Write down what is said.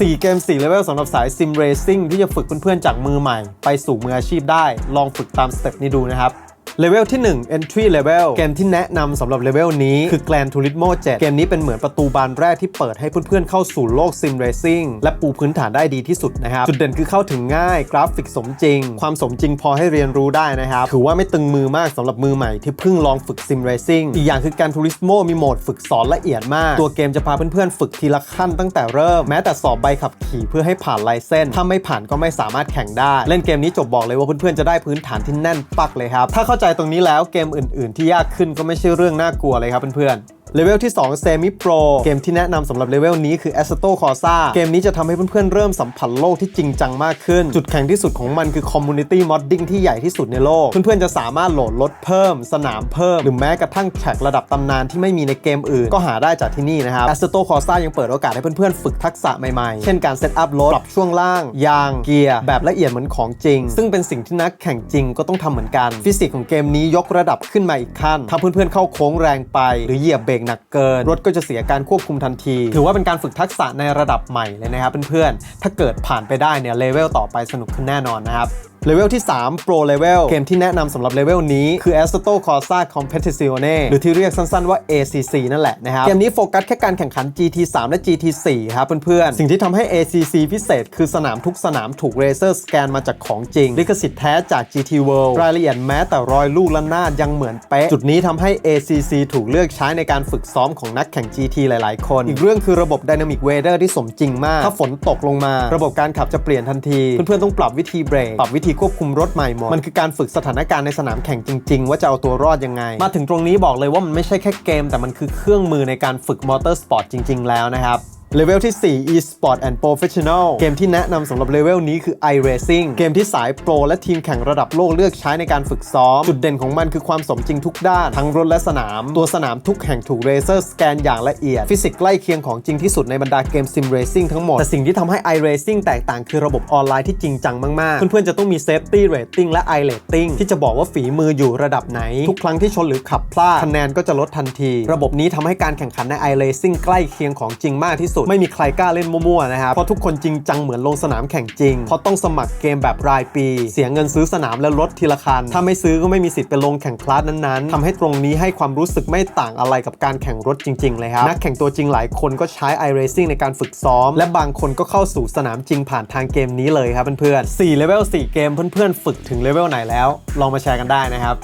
4 เกม4เลเวลสำหรับสายซิมเรซิ่งที่จะฝึกเพื่อนๆจากมือใหม่ ไปสู่มืออาชีพได้ ลองฝึกตามสเต็ปนี้ดูนะครับ เลเวลที่ 1 Entry Level เกมที่แนะนำสำหรับเลเวลนี้คือ Gran Turismo 7 เกมนี้เป็นเหมือนประตูบานแรกที่เปิดให้เพื่อนๆเข้าสู่โลก Sim Racing และปูพื้นฐานได้ดีที่สุดนะครับ จุดเด่นคือเข้าถึงง่ายกราฟิกสมจริง ความสมจริงพอให้เรียนรู้ได้นะครับ ถือว่าไม่ตึงมือมากสำหรับมือใหม่ที่เพิ่งลองฝึก Sim Racing อีกอย่างคือ Gran Turismo มีโหมดฝึกสอนละเอียดมาก ตัวเกมจะพาเพื่อนๆฝึกทีละขั้นตั้งแต่เริ่ม แม้แต่สอบใบขับขี่เพื่อให้ผ่านไลเซนส์ถ้าไม่ผ่านก็ไม่สามารถแข่งได้ เล่นเกมนี้จบบอกเลยว่าเพื่อนๆจะได้พื้นฐานที่แน่นปักเลยครับถ้าเข้าใจใจตรงนี้แล้วเกมอื่น ๆ ที่ยากขึ้นก็ไม่ใช่เรื่องน่ากลัวเลยครับเพื่อนๆ เลเวลที่2 Semi Pro เกมที่แนะนำสำหรับเลเวลนี้คือ Assetto Corsa เกมนี้จะทำให้เพื่อนๆ เริ่มสัมผัสโลกที่จริงจังมากขึ้น จุดแข็งที่สุดของมันคือ Community Modding ที่ใหญ่ที่สุดในโลก เพื่อนๆ จะสามารถโหลดรถเพิ่ม สนามเพิ่ม หรือแม้กระทั่งแท็กระดับตำนานที่ไม่มีในเกมอื่น ก็หาได้จากที่นี่นะครับ Assetto Corsa ยังเปิดโอกาสให้เพื่อนๆ ฝึกทักษะใหม่ๆ เช่นการเซตอัพรถปรับช่วงล่าง ยาง เกียร์ แบบละเอียดเหมือนของจริง ซึ่งเป็นสิ่งที่นักแข่งจริงก็ต้องทำเหมือนกัน ฟิสิกส์ของเกมนี้ยกระดับขึ้นมาอีกขั้นถ้าเพื่อนๆเข้าโค้งแรงไปหรือเหยียบเบรกหนักเกิน รถก็จะเสียการควบคุมทันที ถือว่าเป็นการฝึกทักษะในระดับใหม่เลยนะครับเพื่อนๆ ถ้าเกิดผ่านไปได้เนี่ยเลเวลต่อไปสนุกขึ้นแน่นอนนะครับ เลเวลที่ 3 Pro Level เกมที่แนะนำสำหรับเลเวลนี้คือ Assetto Corsa Competizione หรือที่เรียกสั้นๆว่า ACC นั่นแหละนะครับ เกมนี้โฟกัสแค่การแข่งขัน GT3 และ GT4 ครับเพื่อนๆ สิ่งที่ทำให้ ACC พิเศษ คือสนามทุกสนามถูก Racer Scan มาจากของจริง ลิขสิทธิ์แท้จาก GT World รายละเอียดแม้แต่รอยลูกและนาดยังเหมือนเป๊ะ จุดนี้ทำให้ ACC ถูกเลือกใช้ในการฝึกซ้อมของนักแข่ง GT หลายๆ คน อีกเรื่องคือระบบ Dynamic Weather ที่สมจริงมาก ถ้าฝนตกลงมา ระบบการขับจะเปลี่ยนทันที เพื่อนๆต้องปรับวิธีเบรก ปรับวิธีควบคุมรถใหม่หมด มันคือการฝึกสถานการณ์ในสนามแข่งจริง ๆ ว่าจะเอาตัวรอดยังไง มาถึงตรงนี้บอกเลยว่ามันไม่ใช่แค่เกม แต่มันคือเครื่องมือในการฝึกมอเตอร์สปอร์ตจริง ๆ แล้วนะครับ เลเวลที่ 4 e-sport and professional เกมที่แนะนำสำหรับเลเวลนี้คือ iRacing เกมที่สายโปรและทีมแข่งระดับโลกเลือกใช้ในการฝึกซ้อม จุดเด่นของมันคือความสมจริงทุกด้าน ทั้งรถและสนาม ตัวสนามทุกแห่งถูก Racer สแกนอย่างละเอียด ฟิสิกส์ใกล้เคียงของจริงที่สุดในบรรดาเกม Sim Racing ทั้งหมด แต่สิ่งที่ทำให้ iRacing แตกต่างคือระบบออนไลน์ที่จริงจังมาก ๆ เพื่อนๆจะต้องมี Safety Rating และ i Rating ที่จะบอกว่าฝีมืออยู่ระดับไหน ทุกครั้งที่ชนหรือขับพลาดคะแนนก็จะลดทันที ระบบนี้ทำให้การแข่งขันใน iRacing ใกล้เคียงของจริงมากที่สุดไม่มีใครกล้าเล่นมั่วๆนะครับเพราะทุกคนจริงจังเหมือนลงสนามแข่งจริงเพราะต้องสมัครเกมแบบรายปี เสียเงินซื้อสนามและรถทีละคัน ถ้าไม่ซื้อก็ไม่มีสิทธิ์ไปลงแข่งคลาสนั้นๆทำให้ตรงนี้ให้ความรู้สึกไม่ต่างอะไรกับการแข่งรถจริงๆเลยครับนักแข่งตัวจริงหลายคนก็ใช้ iRacing ในการฝึกซ้อม และบางคนก็เข้าสู่สนามจริงผ่านทางเกมนี้เลยครับเพื่อนๆ4เลเวล4เกมเพื่อนๆฝึกถึงเลเวลไหนแล้ว ลองมาแชร์กันได้นะครับ